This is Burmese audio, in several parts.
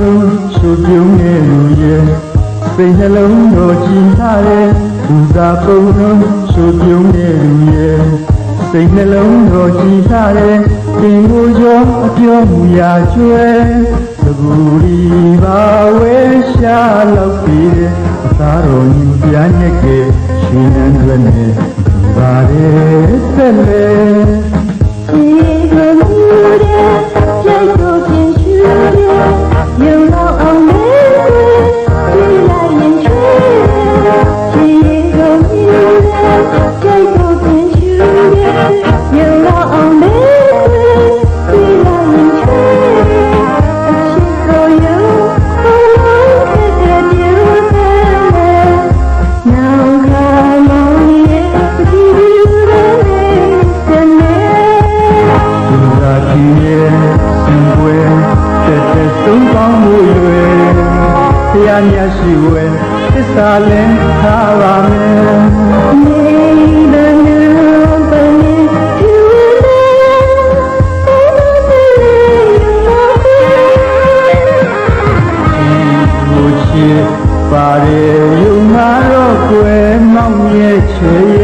လို့ရှုပြုံးနေလို့ရဲ့စိတ်နှလုံးတော်ကြည်ထားတဲ့ဘူသာပုံလုံးရှုပြုံးနေလို့ရဲ့စိတ်နှလုံးတော်ကြည်ထားတဲ့ပင်ကိုရောအပြောမူရာကျွဲသဘူရီပါဝဲရှာလောက်ပြီးအသာတော်ညပြညက်ကရှင်နန်းရွယ်နေပါတယ်ဆက်လေ သာကြည်ရဲ့စင်ပွဲတက်တက်ဆုံးကောင်းမှုရွယ်ဆရာမြတ်ရှိဝဲသစ္စာလင်းထားပါမယ် Maybe nobody to live. ကိုချစ်ပါရဲ့ယုံနာတော့ကွယ်မောင်ရဲ့ချေ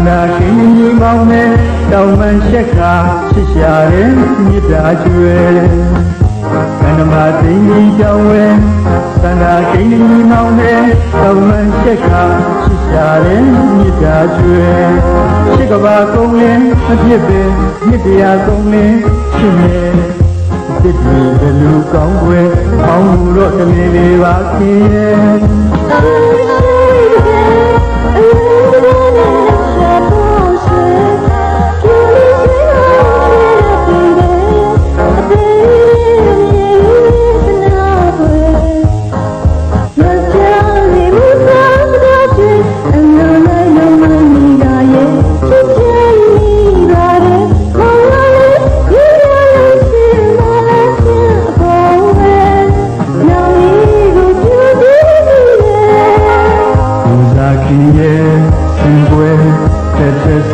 န္တာကင်းကြီးမောင်းနဲ့တောင်မှန်ချက်ကချစ်ရှာတဲ့မြစ်တာကျွဲကဏမသိန်းကြီးတောင်းဝဲသန္တာကင်းကြီးမောင်းနဲ့တောင်မှန်ချက်ကချစ်ရှာတဲ့မြစ်တာကျွဲချစ်ကဘာကုန်းလင်းမဖြစ်ပဲမြစ်တရားကုန်းလင်းချစ်နေတစ်တွေဘယ်လူကောင်းွယ်ပေါင်းမှုတော့တမီလေးပါခင်ရဲ့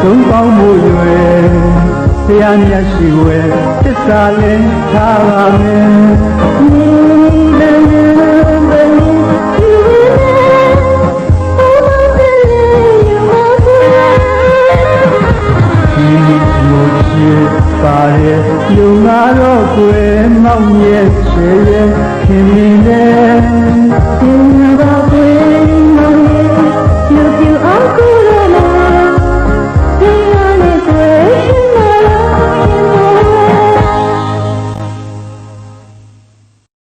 တက်တက်ဆုံးပေါင်းမှုရွယ်ဆရာမြတ်ရှိဝဲသစ္စာလင်းထားပါမယ်ဒီလိုချစ်ပါရဲ့လူငါတော့ကွယ်မောင်ရဲ့ချေရဲ့ခင်မင်းနဲ့ Think about